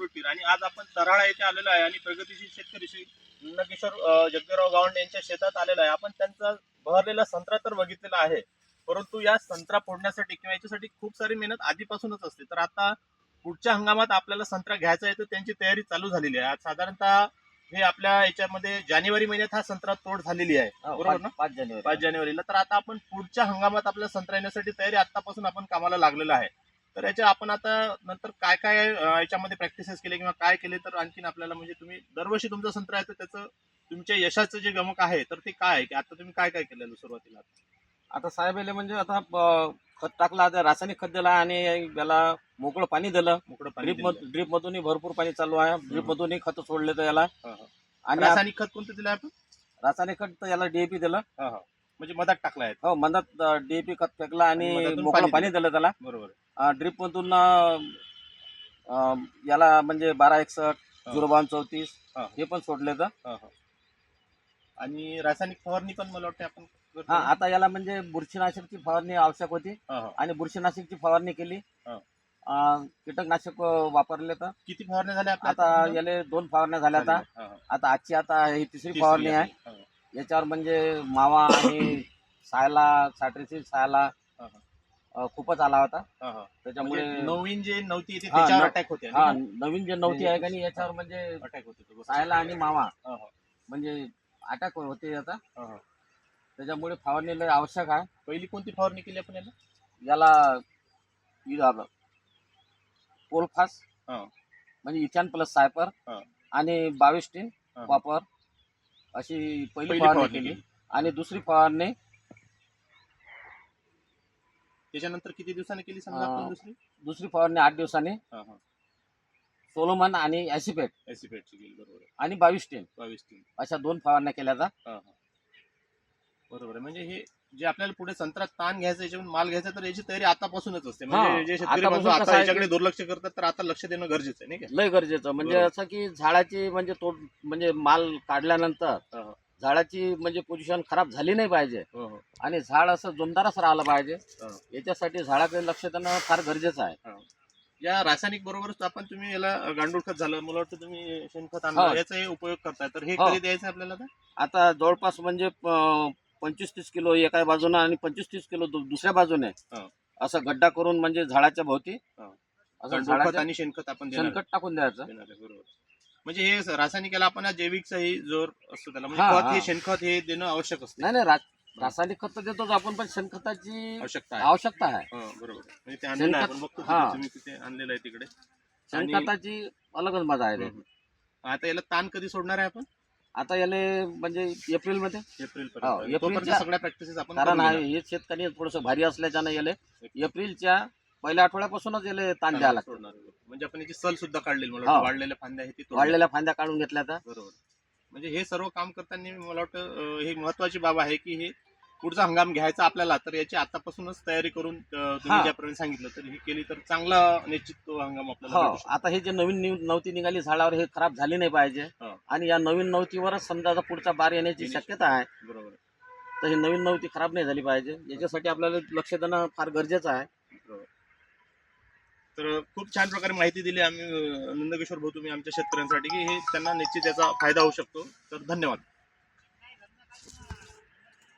अमृतपीर आणि आज आपण तराळा येथे आलेलो आहे आणि प्रगतीशील शेतकरी श्री नंदकिशोर जगदेवराव गावंड यांच्या शेतात आलेलो आहे. आपण त्यांचा बहरलेला संत्रा तर बघितलेला आहे परंतु या संत्रा फोडण्यासाठी किंवा याच्यासाठी खूप सारी मेहनत आधीपासूनच असते. तर आता पुढच्या हंगामात आपल्याला संत्रा घ्यायचा आहे तर त्यांची तयारी चालू झालेली आहे. आज साधारणतः हे आपल्या याच्यामध्ये जानेवारी महिन्यात हा संत्रा तोड झालेली आहे. बरोबर ना? पाच पाच जानेवारी पाच जानेवारीला. तर आता आपण पुढच्या हंगामात आपल्याला संत्रा येण्यासाठी तयारी आतापासून आपण कामाला लागलेलो आहे. तर याच्या आपण आता नंतर काय काय याच्यामध्ये प्रॅक्टिसेस केले किंवा काय केले तर आणखीन आपल्याला म्हणजे तुम्ही दरवर्षी तुमचा संत्रा आहे तर त्याचं तुमच्या यशाचं जे गमक आहे तर ते काय आहे? की आता तुम्ही काय काय केलेलं सुरुवातीला? आता साहेब याले म्हणजे आता खत टाकलं आता रासायनिक खत दिलं आणि याला मोकळं पाणी दिलं. मोकळं पाणी ड्रीप ड्रीप मधूनही भरपूर पाणी चालू आहे. ड्रीप मधूनही खत सोडले तर याला. हा, हा. आणि रासायनिक खत कोणतं दिलं आपण? रासायनिक खत तर याला डीएपी दिलं. हा, हा. म्हणजे मधात टाकला आहे हो मधात डीएपी खत फेकलं आणि मोकळं पाणी दिलं. त्याला. बरोबर. ड्रीप मधून अं, अं, याला म्हणजे बारा एकसष्ट हा. झिरो बावन चौतीस हा. हे पण सोडले तर हा, हा. आणि रासायनिक फवारणी पण मला वाटतं आपण करतो हा? आता याला म्हणजे बुरशीनाशकची फवारणी आवश्यक होती हा, हा. आणि बुरशीनाशकची फवारणी केली हा. अं, कीटकनाशक वापरले तर किती फवारण्या झाल्या आपल्या आता आतापर्यंत? याले दोन फवारण्या झाल्या आता हा, हा. आता आजची आता ही तिसरी तिसरी फवारणी आहे हा, याच्यावर म्हणजे मावा आणि सायला साठरीची सायला. अं, खूपच आला होता. त्याच्यामुळे म्हणजे नवीन जे नव्हती येते हा, त्याच्यावर न- अटॅक होते हा नवीन जे नव्हती आहे का नाही याच्यावर म्हणजे अटॅक होते तो. सायला आणि मावा हा, हा. म्हणजे अटॅक होते आता हा, हा. त्याच्यामुळे फवारणी लय आवश्यक आहे पहिली कोणती फवारणी केली आपण याला याला इ- आपलं हा. म्हणजे इथॅन प्लस सायपर हा. आणि बावीस टीन हा. वापर अशी पहिली पहिली फवारणी फवारणी केली केली आणि दुसरी फवारणी त्याच्यानंतर किती दिवसांनी केली समजा. आपण दुसरी दुसरी फवारणी आठ दिवसांनी हा, हा. सोलोमन आणि ॲसिपेट ऍसिपेटची केली बरोबर आहे. आणि बावीस टीन बावीस तीन अशा दोन फवारण्या केल्या जातात हा, हा. बरोबर आहे म्हणजे हे जे आपल्याला पुढे संत्रा ताण घ्यायचा याच्यातून माल घ्यायचा तर याची तयारी आतापासूनच असते म्हणजे हा. जे शेतकरी आतापासून म्हणतो कसं आता आहे याच्याकडे दुर्लक्ष करतात तर आता लक्ष देणं गरजेचं आहे नाही लय गरजेचं म्हणजे बरोबर. असं की झाडाची म्हणजे तोड म्हणजे माल काढल्यानंतर हा, हा. झाडाची म्हणजे पोझिशन खराब झाली नाही पाहिजे हो, हो. आणि झाड असं जोमदारच राहिलं पाहिजे हा. याच्यासाठी झाडाकडे लक्ष देणं फार गरजेचं आहे या रासायनिक बरोबरच आपण तुम्ही याला गांडूळ खत झालं मला वाटतं तुम्ही शेणखत. आणलं याचाही उपयोग करताय तर हे. कधी द्यायचं आपल्याला आता? जवळपास म्हणजे पंचवीस तीस किलो एका बाजूने आणि पंचवीस तीस किलो दुसऱ्या बाजूने. असं गड्डा करून म्हणजे झाडाच्या भोवती. असं आणि शेणखत आपण. शेणखत टाकून द्यायचं बरोबर म्हणजे हे स- रासायनिक याला आपण जैविकचाही जोर असतो त्याला. म्हणजे हा, खत हे हा. शेणखत हे देणं आवश्यक असते. नाही नाही रा- रासायनिक खत तर देतोच आपण पण शेणखताची आवश्यकता आहे. आवश्यकता आहे. हा, बरोबर. म्हणजे ते आणलेलं आहे. शेणखत- आपण बघतो हा. तिथे तुम्ही तिथे आणलेलं आहे तिकडे. आणि- शेणखताची अलगच मजा आहे ते. आता याला ताण कधी सोडणार आहे आपण? आता याले म्हणजे एप्रिलमध्ये एप्रिल हो, पर्यंत एप्रिलच्या- तोपर्यंत सगळ्या प्रॅक्टिसेस आपण कारण करून हा- घेणार. हे शेतकरी थोडस भारी असल्याच्यानं याले एप्रिलच्या पहिल्या आठवड्यापासूनच याले ताण द्यायला लागतो सोडणार. म्हणजे आपण याची सल सुद्धा काढलेली मला हा. वाढलेल्या फांद्या आहेत ती तोडल्या. वाढलेल्या फांद्या काढून घेतल्या तर बरोबर म्हणजे हे सर्व काम करताना मला वाटतं अं, हे महत्वाची बाब आहे की हे पुढचा हंगाम घ्यायचा आपल्याला तर याची आतापासूनच तयारी करून अं, तुम्ही हा. ज्याप्रमाणे सांगितलं तर ही केली तर चांगला निश्चित तो हंगाम आपल्याला हो भेटू शकतो. आता हे जे नवीन निव- नवती निघाली झाडावर हे खराब झाली नाही पाहिजे हो. आणि या नवीन नवतीवरच समजा आता पुढचा बार येण्याची येण्याची शक्यता आहे बरोबर. तर ही नवीन नवती खराब नाही झाली पाहिजे याच्यासाठी आपल्याला लक्ष देणं फार गरजेचं आहे. तर खूप छान प्रकारे माहिती दिली आम्ही नंदकिशोर भाऊ तुम्ही आमच्या शेतकऱ्यांसाठी की हे त्यांना निश्चित याचा फायदा होऊ शकतो. तर धन्यवाद.